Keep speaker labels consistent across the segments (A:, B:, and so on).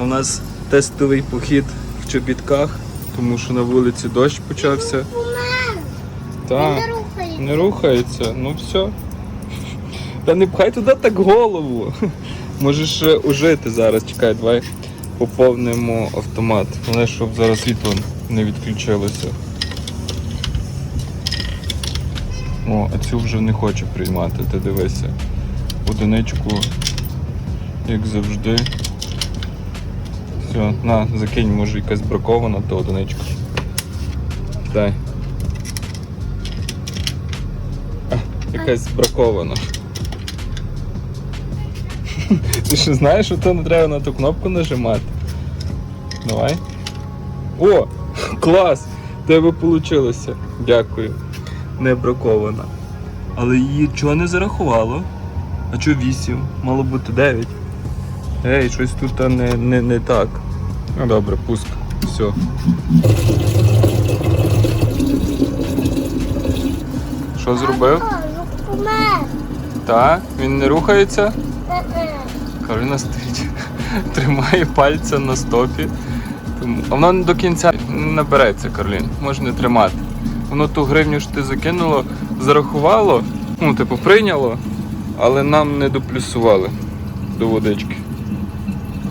A: А в нас тестовий похід в чобітках, тому що на вулиці дощ почався. Так,
B: Не рухається.
A: не рухається, ну все. Та не пхай туди так голову. Можеш е, ужити зараз. Чекай, давай поповнимо автомат. Головне, щоб зараз світло не відключилося. О, а цю вже не хоче приймати, ти дивися. Одиничку, як завжди. Все, на, закинь, може якась бракована, то одиничка. Дай. А, якась бракована. Ти що знаєш, що то не треба на ту кнопку нажимати? Давай. О! Клас! Тебе вийшло. Дякую. Не бракована. Але її чого не зарахувало? А чого 8? Мало бути 9. Ей, щось тут не, не, не так. Ну добре, пуск. Все. Що зробив?
B: Ну.
A: Так, він не рухається.
B: Е-е.
A: Стоїть, тримає пальця на стопі. А воно до кінця не набереться, Каролін. Може не тримати. Воно ту гривню, що ти закинуло, зарахувало, ну, типу, прийняло, але нам не доплюсували до водички.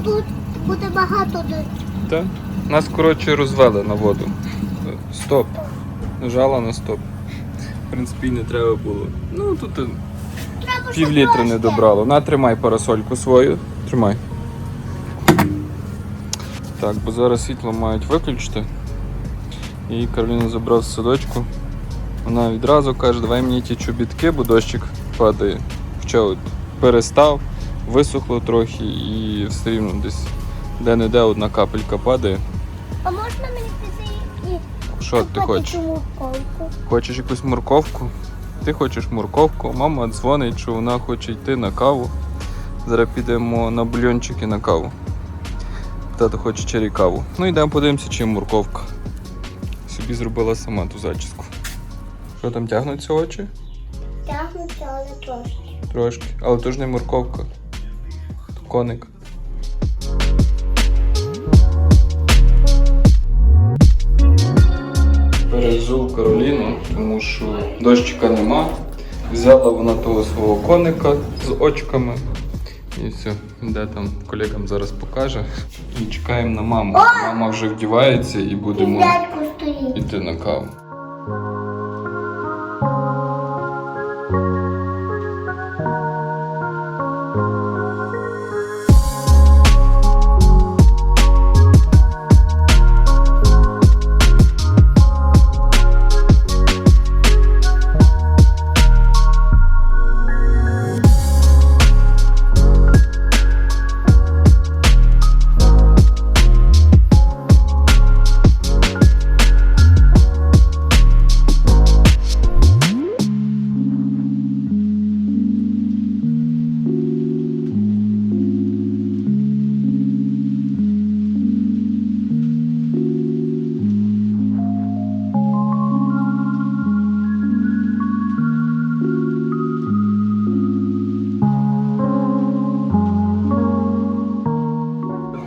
B: Тут буде багато де.
A: Так? Нас, коротше, розвели на воду. Стоп. Нажала на стоп. В принципі, не треба було. Ну, тут пів літра не добрало. На, тримай парасольку свою. Тримай. Так, бо зараз світло мають виключити. І Кароліна забрав з садочку. Вона відразу каже, давай мені ті чобітки, бо дощик падає. Хоча от перестав, висохло трохи і все рівно десь де-не-де одна капелька падає.
B: А можна мені піти і
A: Що ти хочеш?
B: морковку?
A: Хочеш якусь морковку? Ти хочеш морковку, мама дзвонить, що вона хоче йти на каву. Зараз підемо на бульйончики на каву. Тато хоче чері каву. Ну йдемо подивимося, чи морковка. Собі зробила сама ту зачіску. Що там тягнуться очі?
B: Тягнуться, але трошки.
A: Трошки. Але то ж не морковка. Коник. Перевезу Кароліну, тому що дощика нема. Взяла вона того свого коника з очками. І все, де там колегам зараз покаже. І чекаємо на маму. Мама вже вдівається І будемо йти на каву.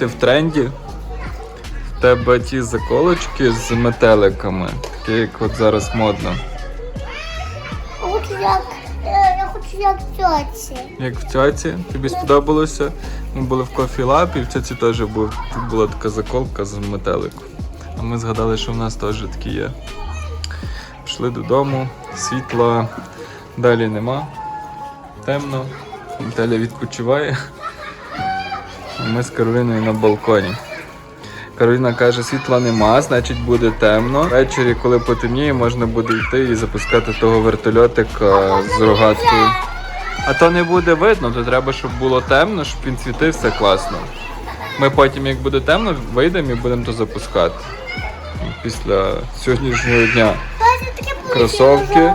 A: Ти в тренді. В тебе ті заколочки з метеликами, такі як от зараз модно.
B: Хочу як, е, я хочу як тьоці.
A: Як в тьоці, тобі сподобалося? Ми були в кофі лабі, в тьоці теж був. Тут була така заколка з метелику. А ми згадали, що в нас теж такі є. Пішли додому, світла далі нема. Темно. Наталя відпочиває. Ми з Кароліною на балконі. Кароліна каже, світла нема, значить буде темно. Ввечері, коли потемніє, можна буде йти і запускати того вертольотика з рогаткою. А то не буде видно, то треба, щоб було темно, щоб він світився класно. Ми потім, як буде темно, вийдемо і будемо то запускати. Після сьогоднішнього дня кросовки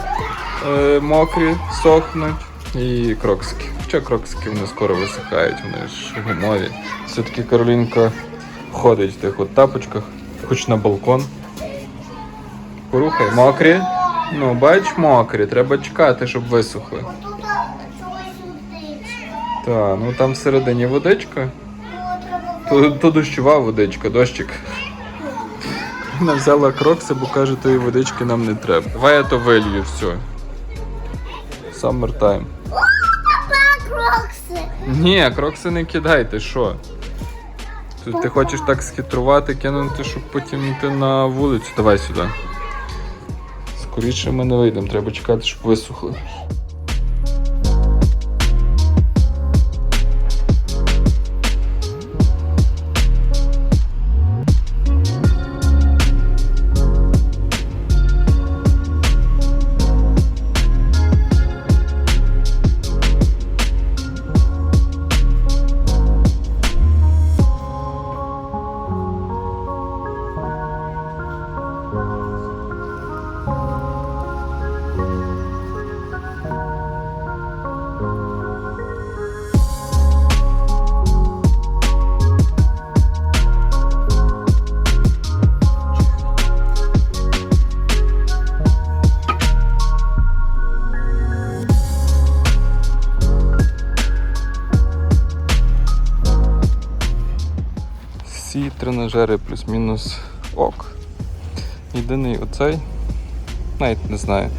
A: е, мокрі сохнуть і крокски. Хоча крокски вони скоро висихають, вони ж гумові. Все-таки Каролінка ходить в тих от тапочках, хоч на балкон. Порухай, мокрі. Ну, бач, мокрі, треба чекати, щоб висохли.
B: Тут.
A: Так, ну там всередині водичка.
B: Треба
A: То, то дощова водичка, дощик. Вона взяла крокси, бо каже, тої водички нам не треба. Давай я то вилью, все. Summer time.
B: Папа, крокси.
A: Ні, крокси не кидай, ти що? Тут ти хочеш так схитрувати, кинути, щоб потім йти на вулицю. Давай сюди. Скоріше ми не вийдемо, треба чекати, щоб висохли. Тренажери плюс-мінус ок. Єдиний оцей, навіть не знаю.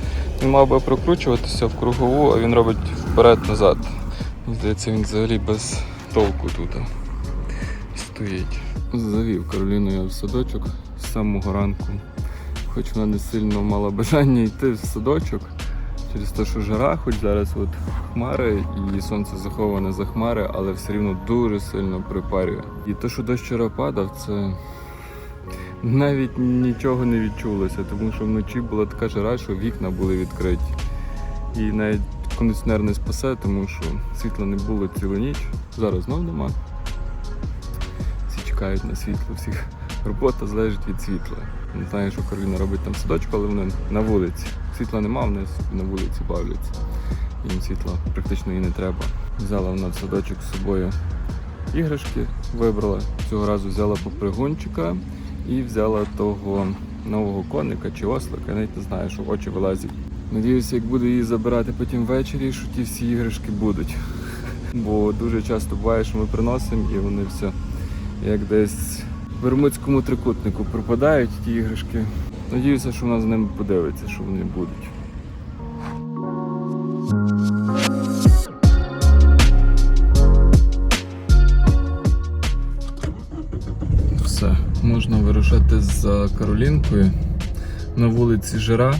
A: Він мав би прокручуватися в кругову, а він робить вперед-назад. Мені здається, він взагалі без толку тут стоїть. Завів Кароліну я в садочок з самого ранку. Хоч вона не сильно мала бажання йти в садочок через те, що жара, хоч зараз от хмари і сонце заховане за хмари, але все рівно дуже сильно припарює. І те, що дощ вчора падав, це навіть нічого не відчулося, тому що вночі була така жара, що вікна були відкриті. І навіть кондиціонер не спасе, тому що світла не було цілу ніч. Зараз знов нема. Всі чекають на світло, всіх робота залежить від світла. Не знаю, що Кароліна робить там садочку, але вони на вулиці. Світла нема, вони на вулиці бавляться. Їм світла практично і не треба. Взяла вона в садочок з собою іграшки, вибрала. Цього разу взяла попригунчика і взяла того нового коника чи ослика, навіть не знаю, що очі вилазять. Надіюся, як буду її забирати потім ввечері, що ті всі іграшки будуть. Бо дуже часто буває, що ми приносимо і вони все як десь в Бермудському трикутнику пропадають ті іграшки. Надіюся, що вона з ними подивиться, що вони будуть. Все, можна вирушати за Каролінкою. На вулиці жара,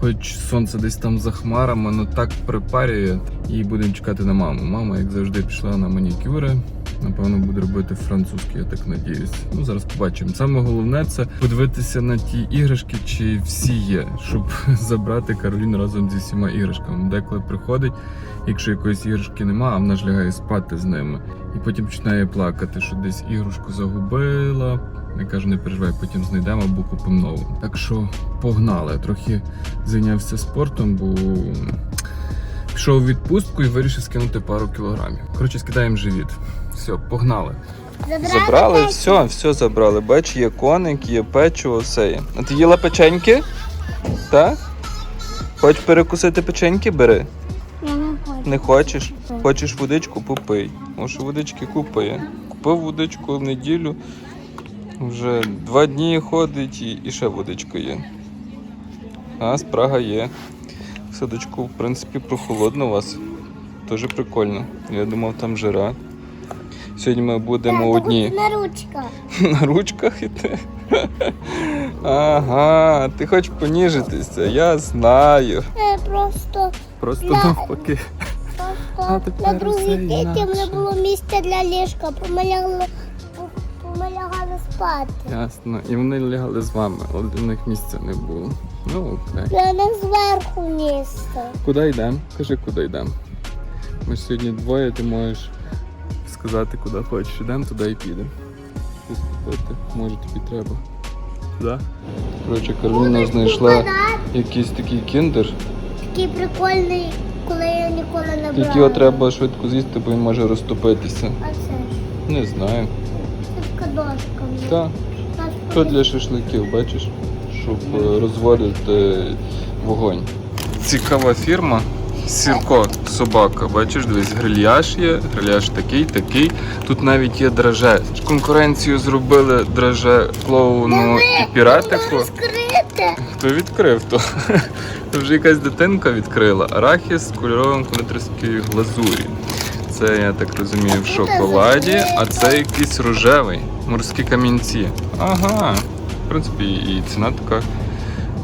A: хоч сонце десь там за хмарами, але так припарює. І будемо чекати на маму. Мама, як завжди, пішла на манікюри. Напевно, буде робити французький, я так надіюсь. Ну, зараз побачимо. Саме головне це подивитися на ті іграшки, чи всі є, щоб забрати Кароліну разом зі всіма іграшками. Деколи приходить, якщо якоїсь іграшки нема, а вона ж лягає спати з ними. І потім починає плакати, що десь іграшку загубила. Я кажу, не переживай, потім знайдемо або купимо нову. Так що погнали. Трохи зайнявся спортом, бо пішов у відпустку і вирішив скинути пару кілограмів. Коротше, скидаємо живіт. Все, погнали. Забрали,
B: печі?
A: все, все забрали. Бач, є коник, є печиво, все є. А ти їла печеньки? Так? Хочеш перекусити печеньки? Бери.
B: Я не хочу.
A: Не хочеш? Хочеш водичку, попий. Може водички купає. Купив водичку в неділю. Вже два дні ходить і, і ще водичка є. А, спрага є. В садочку, в принципі, прохолодно у вас. Дуже прикольно. Я думав, там жара. Сьогодні ми будемо
B: Я
A: одні
B: На ручках.
A: на ручках іти. Ага, ти хочеш поніжитися, я знаю.
B: Е, Просто,
A: Просто
B: Я-
A: навпаки. А
B: просто
A: тепер
B: на
A: все інакше.
B: не було місця для ліжка, помилягали, помилягали спати.
A: Ясно. І вони лягали з вами, але для них місця не було. Ну окей.
B: Для них зверху місце.
A: Куди йдемо? Кажи, куди йдемо. Ми ж сьогодні двоє, ти можеш сказати, куди хочеш. Йдемо туди і підемо. Щось купити, може тобі треба. Да? Коротше, Кароліна знайшла якийсь такий кіндер.
B: Такий прикольний, коли я ніколи не брала.
A: Тільки його треба швидко з'їсти, бо він може розтопитися.
B: А це
A: Не знаю.
B: це така дошка.
A: Так. То для шашликів, бачиш, щоб е, розводити вогонь. Цікава фірма Сірко, собака, бачиш, дивись, грильяж є, грильяж такий, такий. Тут навіть є драже. Конкуренцію зробили драже клоуну і піратику. Хто відкрив то? То вже якась дитинка відкрила. Арахіс з кольоровим кондитерської глазурі. Це, я так розумію, в шоколаді, а це якийсь рожевий, морські камінці. Ага. В принципі, і ціна така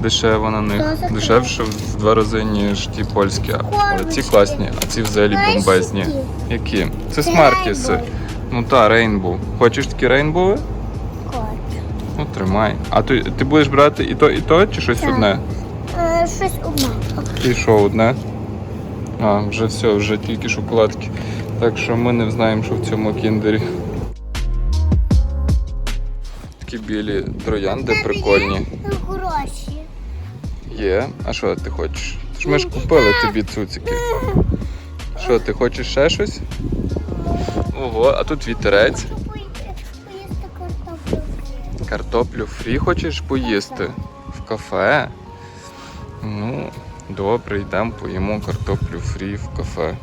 A: дешева на них. Дешевше в два рази, ніж ті польські. Але ці класні, а ці взагалі бомбезні.
B: які?
A: Це смаркіси. Ну та, рейнбоу. Хочеш такі рейнбови? Ну, тримай. А ти, ти будеш брати і то, і то, чи щось
B: Так.
A: одне?
B: Е, щось одне.
A: І що одне? А, вже все, вже тільки шоколадки. Так що ми не знаємо, що в цьому кіндері. Такі білі троянди прикольні.
B: Гроші.
A: Є. А що ти хочеш? Ти ж ми ж купили тобі цуцики. Що, ти хочеш ще щось? Ого, а тут вітерець.
B: Поїсти поїсти картоплю.
A: Картоплю фрі хочеш поїсти? В кафе? Ну, добре, йдемо поїмо картоплю фрі в кафе.